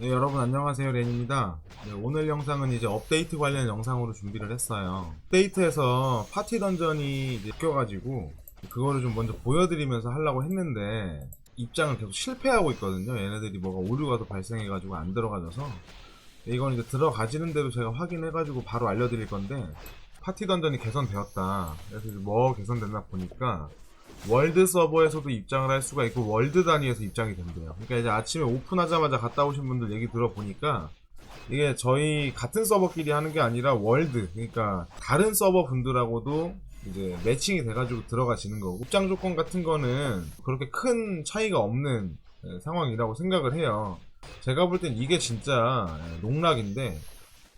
네, 여러분 안녕하세요. 렌입니다. 네, 오늘 영상은 이제 업데이트 관련 영상으로 준비를 했어요. 업데이트에서 파티 던전이 이제 껴가지고 그거를 좀 먼저 보여드리면서 하려고 했는데 입장을 계속 실패하고 있거든요. 얘네들이 뭐가 오류가 더 발생해가지고 안 들어가져서. 네, 이건 이제 들어가지는 대로 제가 확인해가지고 바로 알려드릴 건데 파티 던전이 개선되었다. 그래서 뭐 개선됐나 보니까 월드 서버에서도 입장을 할 수가 있고 월드 단위에서 입장이 된대요. 그러니까 이제 아침에 오픈하자마자 갔다 오신 분들 얘기 들어보니까 이게 저희 같은 서버끼리 하는 게 아니라 월드 그러니까 다른 서버 분들하고도 이제 매칭이 돼가지고 들어가시는 거고 입장 조건 같은 거는 그렇게 큰 차이가 없는 예, 상황이라고 생각을 해요. 제가 볼 땐 이게 진짜 예, 농락인데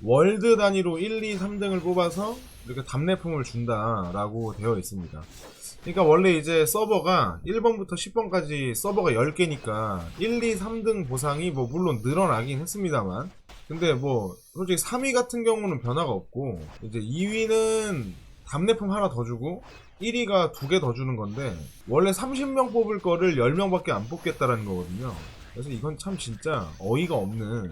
월드 단위로 1, 2, 3등을 뽑아서 이렇게 답례품을 준다라고 되어 있습니다. 그러니까 원래 이제 서버가 1번부터 10번까지 서버가 10개니까 1, 2, 3등 보상이 뭐 물론 늘어나긴 했습니다만 근데 뭐 솔직히 3위 같은 경우는 변화가 없고 이제 2위는 답례품 하나 더 주고 1위가 두 개 더 주는 건데 원래 30명 뽑을 거를 10명밖에 안 뽑겠다라는 거거든요. 그래서 이건 참 진짜 어이가 없는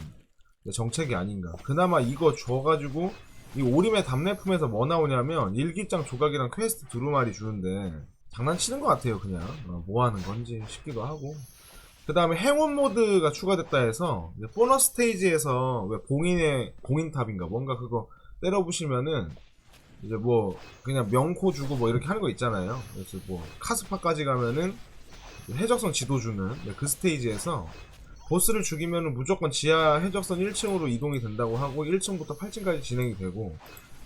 정책이 아닌가. 그나마 이거 줘가지고 이 오림의 답례품에서 뭐 나오냐면 일기장 조각이랑 퀘스트 두루마리 주는데 장난치는 것 같아요 그냥. 어, 뭐 하는 건지 싶기도 하고. 그 다음에 행운 모드가 추가됐다 해서 보너스 스테이지에서 왜 봉인의 봉인탑인가? 뭔가 그거 때려부시면은 이제 뭐 그냥 명코 주고 뭐 이렇게 하는 거 있잖아요. 그래서 뭐 카스파까지 가면은 해적선 지도 주는 네, 그 스테이지에서 보스를 죽이면 무조건 지하 해적선 1층으로 이동이 된다고 하고 1층부터 8층까지 진행이 되고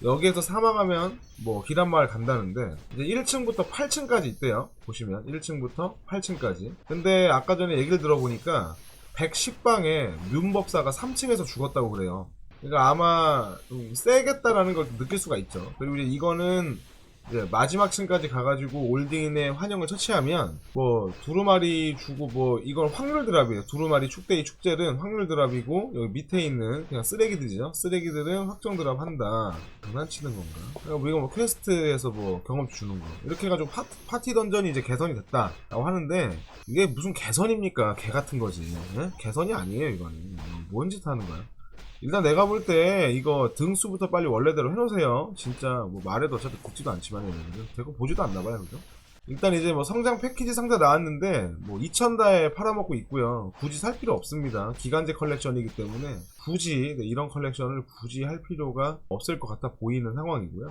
여기에서 사망하면 뭐 기란마을 간다는데 이제 1층부터 8층까지 있대요. 보시면 1층부터 8층까지. 근데 아까 전에 얘기를 들어보니까 110방에 윤법사가 3층에서 죽었다고 그래요. 그러니까 아마 좀 세겠다라는 걸 느낄 수가 있죠. 그리고 이제 이거는 이제 마지막 층까지 가가지고 올딩의 환영을 처치하면 뭐 두루마리 주고 뭐 이건 확률 드랍이에요. 두루마리 축대의 축제는 확률 드랍이고 여기 밑에 있는 그냥 쓰레기들이죠. 쓰레기들은 확정 드랍 한다. 장난치는 건가? 그러니까 뭐 이거 뭐 퀘스트에서 뭐 경험치 주는 거 이렇게 해가지고 파, 파티 던전이 이제 개선이 됐다라고 하는데 이게 무슨 개선입니까? 개 같은 거지. 예? 개선이 아니에요 이거는. 뭔 짓 하는 거야? 일단 내가 볼 때 이거 등수부터 빨리 원래대로 해놓으세요. 진짜 뭐 말해도 어차피 굽지도 않지만 대고 보지도 않나봐요, 그죠? 일단 이제 뭐 성장 패키지 상자 나왔는데 뭐 2,000다에 팔아먹고 있고요. 굳이 살 필요 없습니다. 기간제 컬렉션이기 때문에 굳이 네, 이런 컬렉션을 굳이 할 필요가 없을 것 같아 보이는 상황이고요.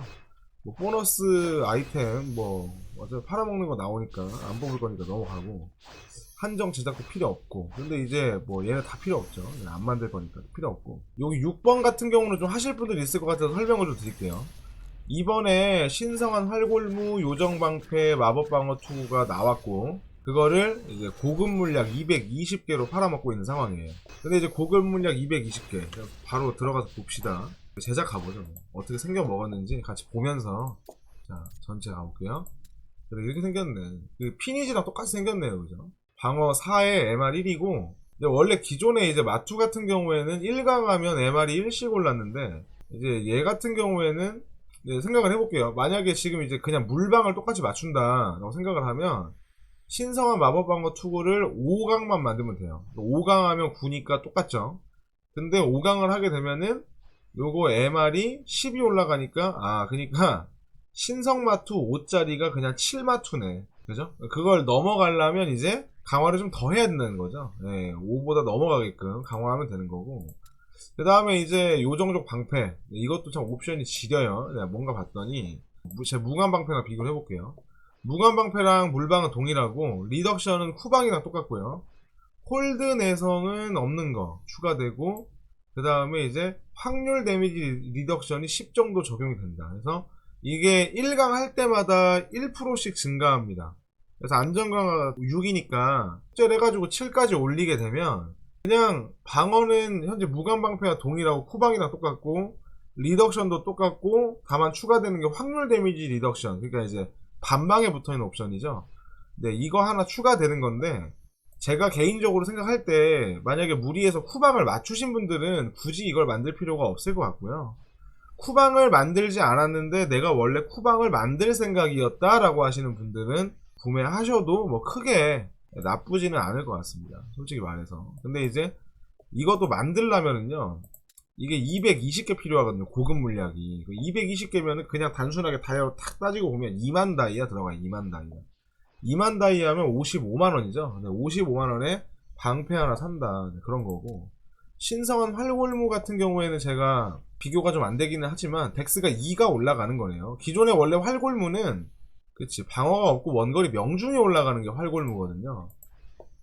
뭐 보너스 아이템 뭐 어차피 팔아먹는 거 나오니까 안 뽑을 거니까 넘어가고 한정 제작도 필요 없고 근데 이제 뭐 얘네 다 필요 없죠. 안 만들 거니까 필요 없고. 여기 6번 같은 경우는 좀 하실 분들이 있을 것 같아서 설명을 좀 드릴게요. 이번에 신성한 활골무 요정방패 마법방어2가 나왔고 그거를 이제 고급 물약 220개로 팔아먹고 있는 상황이에요. 근데 이제 고급 물약 220개. 바로 들어가서 봅시다. 제작 가보죠 어떻게 생겨 먹었는지 같이 보면서 자 전체 가볼게요 이렇게 생겼네. 그 피니지랑 똑같이 생겼네요 그죠 방어 4에 MR 1이고 원래 기존에 이제 마투 같은 경우에는 1강 하면 MR이 1씩 올랐는데 이제 얘 같은 경우에는 생각을 해볼게요. 만약에 지금 이제 그냥 물방을 똑같이 맞춘다라고 생각을 하면 신성한 마법방어 투구를 5강만 만들면 돼요. 5강 하면 9니까 똑같죠. 근데 5강을 하게 되면은 요거 MR이 10이 올라가니까 아 그니까 신성마투 5짜리가 그냥 7마투네. 그죠? 그걸 넘어가려면 이제 강화를 좀 더 해야 된다는 거죠. 네, 5보다 넘어가게끔 강화하면 되는 거고. 그 다음에 이제 요정족 방패. 이것도 참 옵션이 지려요. 내가 뭔가 봤더니, 제 무관 방패랑 비교를 해볼게요. 무관 방패랑 물방은 동일하고, 리덕션은 쿠방이랑 똑같고요. 홀드 내성은 없는 거 추가되고, 그 다음에 이제 확률 데미지 리덕션이 10 정도 적용이 된다. 그래서 이게 1강 할 때마다 1%씩 증가합니다. 그래서 안전강화가 6이니까 cel해가지고 7까지 올리게 되면 그냥 방어는 현재 무관방패와 동일하고 쿠방이랑 똑같고 리덕션도 똑같고 다만 추가되는 게 확률 데미지 리덕션. 그러니까 이제 반방에 붙어있는 옵션이죠. 네 이거 하나 추가되는 건데 제가 개인적으로 생각할 때 만약에 무리해서 쿠방을 맞추신 분들은 굳이 이걸 만들 필요가 없을 것 같고요. 쿠방을 만들지 않았는데 내가 원래 쿠방을 만들 생각이었다 라고 하시는 분들은 구매하셔도 뭐 크게 나쁘지는 않을 것 같습니다. 솔직히 말해서. 근데 이제 이것도 만들려면은요 이게 220개 필요하거든요 고급 물약이. 220개면은 그냥 단순하게 다이아 탁 따지고 보면 2만 다이아 들어가요 2만 다이아. 2만 다이아 하면 55만 원이죠. 55만 원에 방패 하나 산다. 네, 그런 거고. 신성한 활골무 같은 경우에는 제가 비교가 좀 안 되기는 하지만 덱스가 2가 올라가는 거네요. 기존에 원래 활골무는 그치. 방어가 없고 원거리 명중에 올라가는 게 활골무거든요.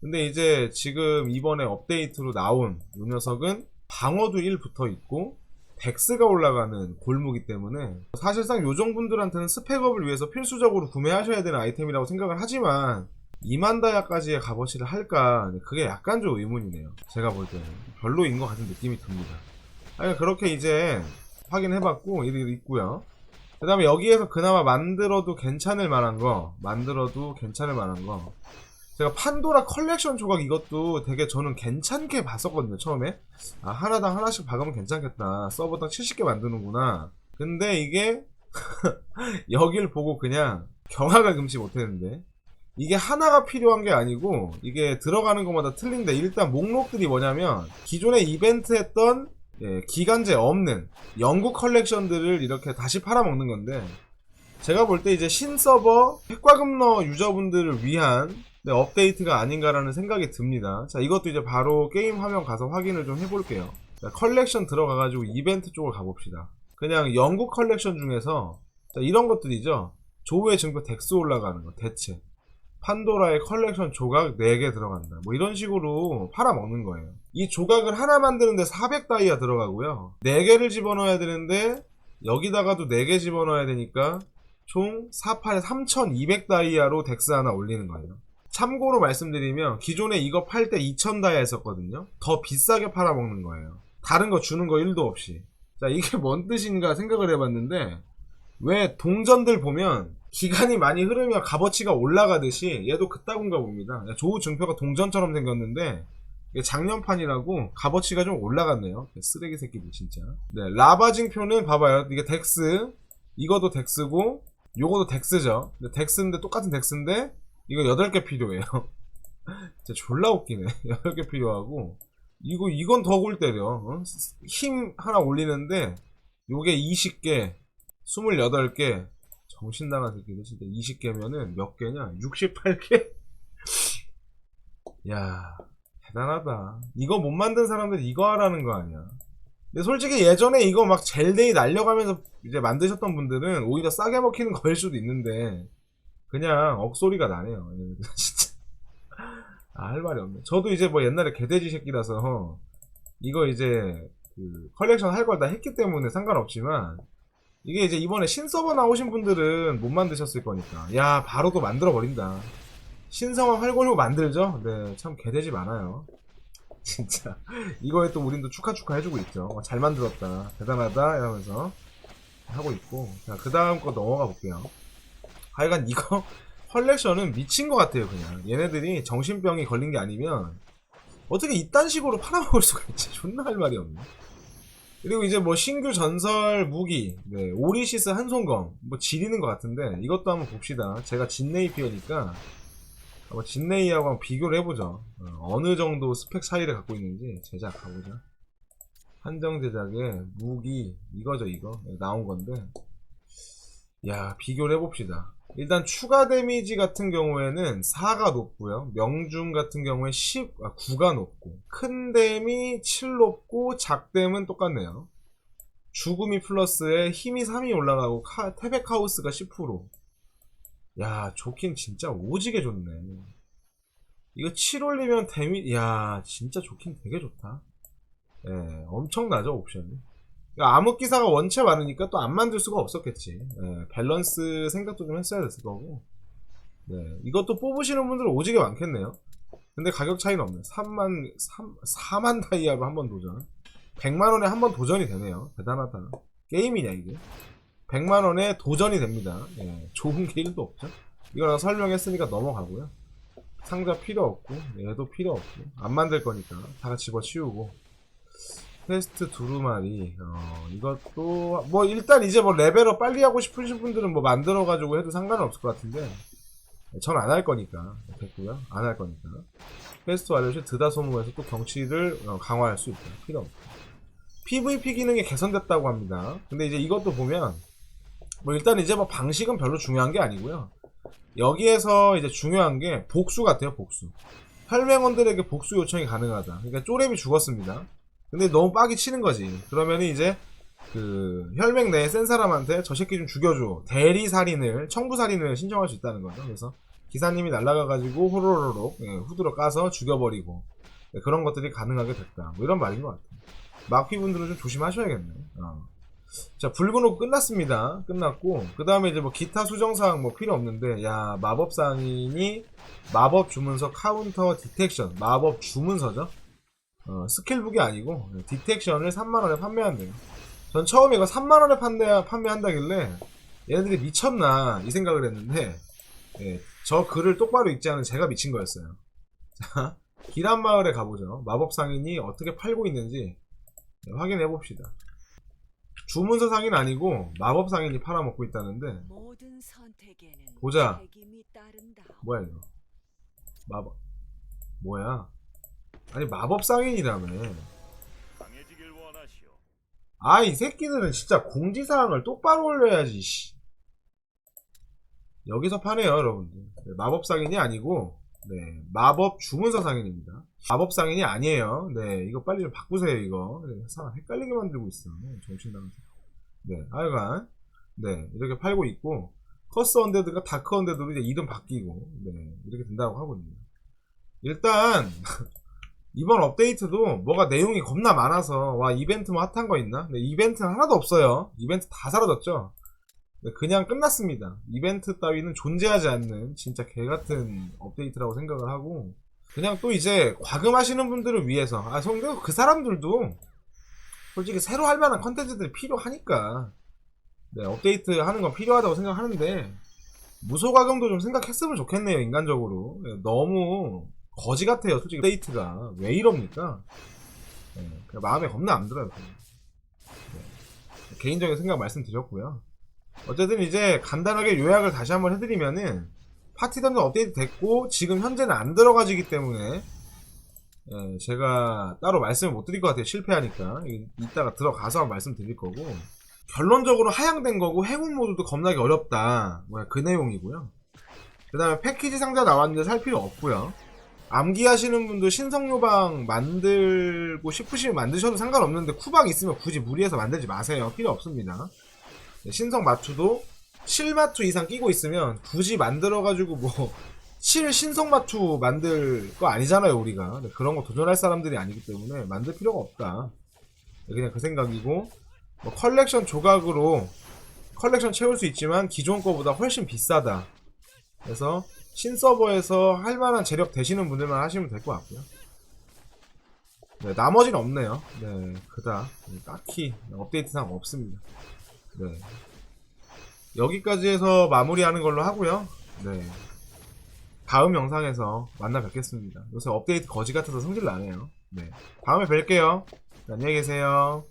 근데 이제 지금 이번에 업데이트로 나온 이 녀석은 방어도 1 붙어 있고 덱스가 올라가는 골무기 때문에 사실상 요정분들한테는 스펙업을 위해서 필수적으로 구매하셔야 되는 아이템이라고 생각을 하지만 2만 다이아까지의 값어치를 할까? 그게 약간 좀 의문이네요. 제가 볼 때는. 별로인 것 같은 느낌이 듭니다. 아니 그렇게 이제 확인해봤고 이리 있고요 그 다음에 여기에서 그나마 만들어도 괜찮을 만한 거 만들어도 괜찮을 만한 거. 제가 판도라 컬렉션 조각 이것도 되게 저는 괜찮게 봤었거든요 처음에. 아 하나당 하나씩 박으면 괜찮겠다. 서버당 70개 만드는구나. 근데 이게 여길 보고 그냥 경악을 금치 못했는데. 이게 하나가 필요한 게 아니고 이게 들어가는 것마다 틀린데 일단 목록들이 뭐냐면 기존에 이벤트 했던 예, 기간제 없는 영국 컬렉션들을 이렇게 다시 팔아먹는 건데 제가 볼 때 이제 신서버 핵과금러 유저분들을 위한 네, 업데이트가 아닌가라는 생각이 듭니다. 자, 이것도 이제 바로 게임 화면 가서 확인을 좀 해볼게요. 자, 컬렉션 들어가가지고 이벤트 쪽으로 가봅시다. 그냥 영국 컬렉션 중에서 자, 이런 것들이죠. 조회 증표 덱스 올라가는 거, 대체. 판도라의 컬렉션 조각 4개 들어간다. 뭐 이런 식으로 팔아먹는 거예요. 이 조각을 하나 만드는데 400다이아 들어가고요. 4개를 집어넣어야 되는데 여기다가도 4개 집어넣어야 되니까 총 48에 3200다이아로 덱스 하나 올리는 거예요. 참고로 말씀드리면 기존에 이거 팔 때 2000다이아 했었거든요. 더 비싸게 팔아먹는 거예요. 다른 거 주는 거 1도 없이. 자, 이게 뭔 뜻인가 생각을 해봤는데 왜 동전들 보면 기간이 많이 흐르면 값어치가 올라가듯이 얘도 그따군가 봅니다. 조우 증표가 동전처럼 생겼는데 작년판이라고 값어치가 좀 올라갔네요. 쓰레기 새끼들 진짜. 네, 라바 증표는 봐봐요. 이게 덱스, 이거도 덱스고, 요거도 덱스죠. 근데 덱스인데 똑같은 덱스인데 이거 8개 필요해요. 진짜 졸라 웃기네. 8개 필요하고 이거 이건 더 골 때려. 어? 힘 하나 올리는데 요게 20개, 28개 정신 나간 새끼들 진짜 20개면은 몇 개냐? 68개? 야, 대단하다. 이거 못 만든 사람들 이거 하라는 거 아니야. 근데 솔직히 예전에 이거 막 젤데이 날려가면서 이제 만드셨던 분들은 오히려 싸게 먹히는 거일 수도 있는데 그냥 억소리가 나네요. 얘네들 진짜. 아, 할 말이 없네. 저도 이제 뭐 옛날에 개돼지 새끼라서 이거 이제 그 컬렉션 할 걸 다 했기 때문에 상관없지만 이게 이제 이번에 신서버 나오신 분들은 못 만드셨을 거니까. 야, 바로 또 만들어 버린다. 신성한 활골로 만들죠? 네, 참 개돼지 많아요. 진짜. 이거에 또 우린 또 축하 축하 해주고 있죠. 어, 잘 만들었다. 대단하다. 이러면서 하고 있고. 자, 그 다음 거 넘어가 볼게요. 하여간 이거 컬렉션은 미친 것 같아요, 그냥. 얘네들이 정신병이 걸린 게 아니면 어떻게 이딴 식으로 팔아먹을 수가 있지? 존나 할 말이 없네. 그리고 이제 뭐 신규 전설 무기, 네, 오리시스 한손검, 뭐 지리는 것 같은데 이것도 한번 봅시다. 제가 진네이피어니까 한번 진네이하고 한번 비교를 해보죠. 어, 느 정도 스펙 차이를 갖고 있는지 제작 가보자. 한정 제작의 무기 이거죠 이거 네, 나온 건데, 야 비교를 해봅시다. 일단 추가 데미지 같은 경우에는 4가 높고요. 명중 같은 경우에 10, 아, 9가 높고 큰 댐이 7 높고 작댐은 똑같네요. 죽음이 플러스에 힘이 3이 올라가고 카, 태백 하우스가 10%. 야 좋긴 진짜 오지게 좋네. 이거 7 올리면 데미 야 진짜 좋긴 되게 좋다. 예, 엄청나죠 옵션이. 그러니까 암흑기사가 원체 많으니까 또 안 만들 수가 없었겠지. 예, 밸런스 생각도 좀 했어야 됐을 거고. 네, 이것도 뽑으시는 분들 오지게 많겠네요. 근데 가격 차이는 없네. 3만, 3, 4만 다이아로 한 번 도전. 100만원에 한 번 도전이 되네요. 대단하다. 게임이냐, 이게. 100만 원에 도전이 됩니다. 예, 좋은 게 1도 없죠. 이거랑 설명했으니까 넘어가고요. 상자 필요 없고, 얘도 필요 없고. 안 만들 거니까. 다 집어치우고. 퀘스트 두루마리 어, 이것도 뭐 일단 이제 뭐 레벨업 빨리 하고 싶으신 분들은 뭐 만들어 가지고 해도 상관은 없을 것 같은데 전 안 할 거니까 됐고요. 안 할 거니까. 퀘스트 완료 시 드다 소모에서 또 경치를 어, 강화할 수 있다. 필요 없다. PVP 기능이 개선됐다고 합니다. 근데 이제 이것도 보면 뭐 일단 이제 뭐 방식은 별로 중요한 게 아니고요. 여기에서 이제 중요한 게 복수 같아요, 복수. 혈맹원들에게 복수 요청이 가능하다. 그러니까 쪼렙이 죽었습니다. 근데 너무 빡이 치는 거지. 그러면 이제 그 혈맹 내에 센 사람한테 저 새끼 좀 죽여줘. 대리 살인을 청부 살인을 신청할 수 있다는 거죠. 그래서 기사님이 날아가가지고 호로로록 예, 후드로 까서 죽여버리고 예, 그런 것들이 가능하게 됐다. 뭐 이런 말인 것 같아요. 마피분들은 좀 조심하셔야겠네. 어. 자 붉은 옷 끝났습니다. 끝났고 그 다음에 이제 뭐 기타 수정사항 뭐 필요 없는데 야 마법 상인이 마법 주문서 카운터 디텍션 마법 주문서죠. 어, 스킬북이 아니고 네, 디텍션을 3만원에 판매한대요. 전 처음에 이거 3만원에 판매, 판매한다길래 얘네들이 미쳤나 이 생각을 했는데 예, 저 글을 똑바로 읽지 않은 제가 미친 거였어요. 자, 기란마을에 가보죠. 마법 상인이 어떻게 팔고 있는지 네, 확인해 봅시다. 주문서 상인 아니고 마법 상인이 팔아먹고 있다는데 모든 선택에는 보자. 책임이 따른다. 뭐야 이거 마법 뭐야 아니 마법 상인이라며 강해지길 원하시오. 아 이 새끼들은 진짜 공지사항을 똑바로 올려야지 씨. 여기서 파네요 여러분들 네, 마법 상인이 아니고 네 마법 주문서 상인입니다 마법 상인이 아니에요 네 이거 빨리 좀 바꾸세요 이거 네, 사람 헷갈리게 만들고 있어 정신 나간 네 하여간 네 이렇게 팔고 있고 커스 언데드가 다크 언데드로 이제 이름 바뀌고 네 이렇게 된다고 하거든요 일단 이번 업데이트도 뭐가 내용이 겁나 많아서 와 이벤트 뭐 핫한 거 있나? 네, 이벤트는 하나도 없어요. 이벤트 다 사라졌죠. 네, 그냥 끝났습니다. 이벤트 따위는 존재하지 않는 진짜 개 같은 업데이트라고 생각을 하고 그냥 또 이제 과금하시는 분들을 위해서. 아 성경 그 사람들도 솔직히 새로 할 만한 컨텐츠들이 필요하니까. 네, 업데이트 하는 건 필요하다고 생각하는데 무소 과금도 좀 생각했으면 좋겠네요 인간적으로. 네, 너무 거지 같아요 솔직히 업데이트가. 왜 이럽니까? 네, 마음에 겁나 안 들어요. 네, 개인적인 생각 말씀드렸고요. 어쨌든 이제 간단하게 요약을 다시 한번 해드리면은 파티 던전 업데이트 됐고 지금 현재는 안 들어가지기 때문에 예, 제가 따로 말씀을 못 드릴 것 같아요. 실패하니까. 이- 이따가 들어가서 말씀드릴 거고. 결론적으로 하향된 거고 행운 모드도 겁나게 어렵다. 뭐야 그 내용이고요. 그 다음에 패키지 상자 나왔는데 살 필요 없고요. 암기하시는 분도 신성요방 만들고 싶으시면 만드셔도 상관없는데 쿠방 있으면 굳이 무리해서 만들지 마세요. 필요 없습니다. 네, 신성 마투도 7마투 이상 끼고 있으면 굳이 만들어가지고 뭐7 신성 마투 만들 거 아니잖아요 우리가. 네, 그런 거 도전할 사람들이 아니기 때문에 만들 필요가 없다. 네, 그냥 그 생각이고. 뭐 컬렉션 조각으로 컬렉션 채울 수 있지만 기존 거보다 훨씬 비싸다. 그래서 신서버에서 할 만한 재력 되시는 분들만 하시면 될 것 같고요. 네, 나머지는 없네요. 네 그다. 네, 딱히 업데이트 사항 없습니다. 네. 여기까지 해서 마무리하는 걸로 하고요. 네. 다음 영상에서 만나 뵙겠습니다. 요새 업데이트 거지 같아서 성질 나네요. 네. 다음에 뵐게요. 네, 안녕히 계세요.